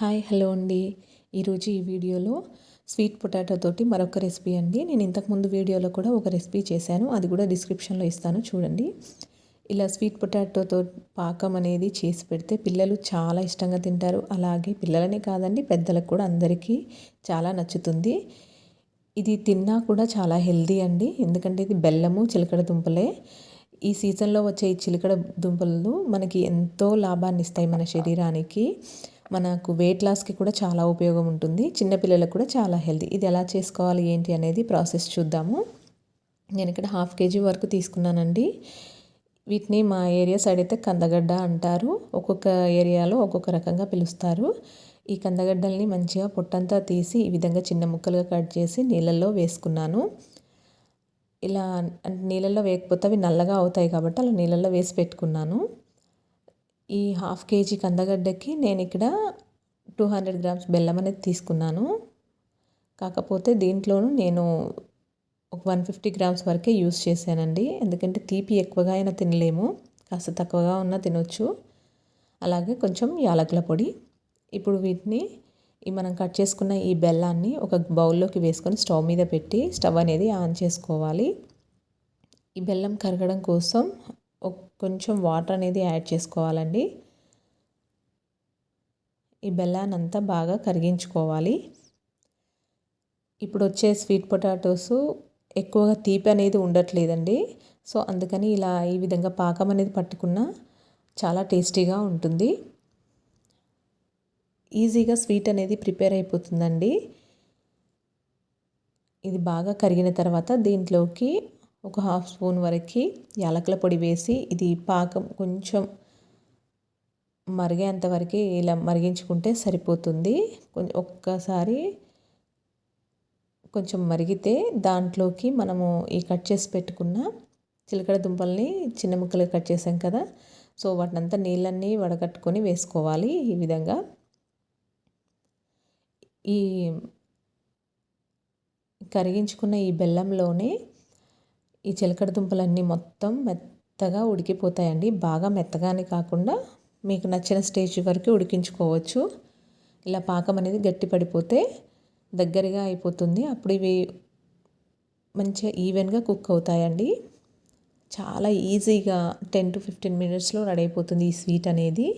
Hi hello అండి. ఈరోజు ఈ వీడియోలో స్వీట్ పొటాటో తోటి మరొక రెసిపీ అండి. నేను ఇంతకుముందు వీడియోలో కూడా ఒక రెసిపీ చేశాను. అది కూడా డిస్క్రిప్షన్లో ఇస్తాను చూడండి. ఇలా స్వీట్ పొటాటోతో పాకం అనేది చేసి పెడితే పిల్లలు చాలా ఇష్టంగా తింటారు. అలాగే పిల్లలనే కాదండి పెద్దలకు కూడా అందరికీ చాలా నచ్చుతుంది. ఇది తిన్నా కూడా చాలా హెల్దీ అండి. ఎందుకంటే ఇది బెల్లము చిలకడ దుంపలే. ఈ సీజన్లో వచ్చే ఈ చిలకడ దుంపలు మనకి ఎంతో లాభాన్ని ఇస్తాయి మన శరీరానికి. మనకు వెయిట్ లాస్కి కూడా చాలా ఉపయోగం ఉంటుంది. చిన్నపిల్లలకు కూడా చాలా హెల్తీ ఇది ఎలా చేసుకోవాలి ఏంటి అనేది ప్రాసెస్ చూద్దాము. నేను ఇక్కడ హాఫ్ కేజీ వరకు తీసుకున్నానండి. వీటిని మా ఏరియా సైడ్ అయితే కందగడ్డ అంటారు. ఒక్కొక్క ఏరియాలో ఒక్కొక్క రకంగా పిలుస్తారు. ఈ కందగడ్డల్ని మంచిగా పొట్టంతా తీసి ఈ విధంగా చిన్న ముక్కలుగా కట్ చేసి నీళ్ళల్లో వేసుకున్నాను. ఇలా నీళ్ళల్లో వేయకపోతే అవి నల్లగా అవుతాయి కాబట్టి అలా నీళ్ళల్లో వేసి పెట్టుకున్నాను. ఈ హాఫ్ కేజీ కందగడ్డకి నేను ఇక్కడ టూ హండ్రెడ్ గ్రామ్స్ బెల్లం అనేది తీసుకున్నాను. కాకపోతే దీంట్లోనూ నేను ఒక వన్ ఫిఫ్టీ గ్రామ్స్ వరకే యూస్ చేశానండి. ఎందుకంటే తీపి ఎక్కువగా అయినా తినలేము. కాస్త తక్కువగా ఉన్నా తినొచ్చు. అలాగే కొంచెం యాలకుల పొడి. ఇప్పుడు వీటిని మనం కట్ చేసుకున్న ఈ బెల్లాన్ని ఒక బౌల్లోకి వేసుకొని స్టవ్ మీద పెట్టి స్టవ్ అనేది ఆన్ చేసుకోవాలి. ఈ బెల్లం కరగడం కోసం కొంచెం వాటర్ అనేది యాడ్ చేసుకోవాలండి. ఈ బెల్లాన్ని అంతా బాగా కరిగించుకోవాలి. ఇప్పుడు వచ్చే స్వీట్ పొటాటోస్ ఎక్కువగా తీపి అనేది ఉండట్లేదండి. సో అందుకని ఇలా ఈ విధంగా పాకం అనేది పట్టుకున్న చాలా టేస్టీగా ఉంటుంది. ఈజీగా స్వీట్ అనేది ప్రిపేర్ అయిపోతుందండి. ఇది బాగా కరిగిన తర్వాత దీంట్లోకి ఒక హాఫ్ స్పూన్ వరకు యాలకుల పొడి వేసి ఇది పాకం కొంచెం మరిగేంత వరకు ఇలా మరిగించుకుంటే సరిపోతుంది. ఒక్కసారి కొంచెం మరిగితే దాంట్లోకి మనము ఈ కట్ చేసి పెట్టుకున్న చిలకడ దుంపల్ని చిన్న ముక్కలు కట్ చేసాం కదా. సో వాటినంతా నీళ్ళన్నీ వడగట్టుకొని వేసుకోవాలి ఈ విధంగా. ఈ కరిగించుకున్న ఈ బెల్లంలోనే ఈ చిలకడ దుంపలన్నీ మొత్తం మెత్తగా ఉడికిపోతాయండి. బాగా మెత్తగానే కాకుండా మీకు నచ్చిన స్టేజ్ వరకు ఉడికించుకోవచ్చు. ఇలా పాకం అనేది గట్టి పడిపోతే దగ్గరగా అయిపోతుంది. అప్పుడు ఇవి మంచిగా ఈవెన్గా కుక్ అవుతాయండి. చాలా ఈజీగా టెన్ టు ఫిఫ్టీన్ మినిట్స్లో రెడీ అయిపోతుంది ఈ స్వీట్ అనేది.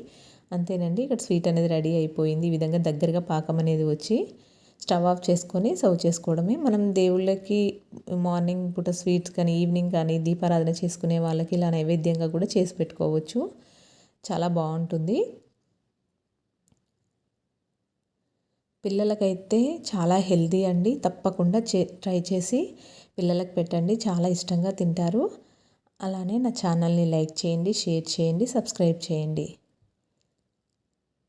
అంతేనండి. ఇక్కడ స్వీట్ అనేది రెడీ అయిపోయింది. ఈ విధంగా దగ్గరగా పాకం అనేది వచ్చి స్టవ్ ఆఫ్ చేసుకొని సర్వ్ చేసుకోవడమే. మనం దేవుళ్ళకి మార్నింగ్ పూట స్వీట్స్ కానీ ఈవినింగ్ కానీ దీపారాధన చేసుకునే వాళ్ళకి ఇలా నైవేద్యంగా కూడా చేసి పెట్టుకోవచ్చు. చాలా బాగుంటుంది. పిల్లలకైతే చాలా హెల్దీ అండి. తప్పకుండా చే ట్రై చేసి పిల్లలకు పెట్టండి. చాలా ఇష్టంగా తింటారు. అలానే నా ఛానల్ని లైక్ చేయండి షేర్ చేయండి సబ్స్క్రైబ్ చేయండి.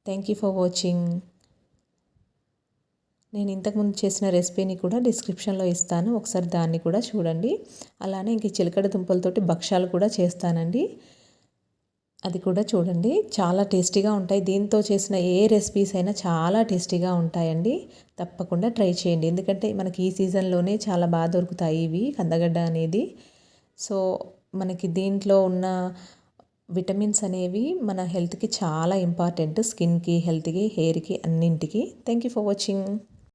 థ్యాంక్ యూ ఫర్ వాచింగ్ నేను ఇంతకుముందు చేసిన రెసిపీని కూడా డిస్క్రిప్షన్లో ఇస్తాను. ఒకసారి దాన్ని కూడా చూడండి. అలానే ఇంక చిలకడ దుంపలతోటి భక్ష్యాలు కూడా చేస్తానండి. అది కూడా చూడండి. చాలా టేస్టీగా ఉంటాయి. దీంతో చేసిన ఏ రెసిపీస్ అయినా చాలా టేస్టీగా ఉంటాయండి. తప్పకుండా ట్రై చేయండి. ఎందుకంటే మనకి ఈ సీజన్లోనే చాలా బాగా దొరుకుతాయి ఇవి కందగడ్డ అనేది. సో మనకి దీంట్లో ఉన్న విటమిన్స్ అనేవి మన హెల్త్కి చాలా ఇంపార్టెంట్. స్కిన్కి హెల్త్కి హెయిర్కి అన్నింటికి. Thank you for watching.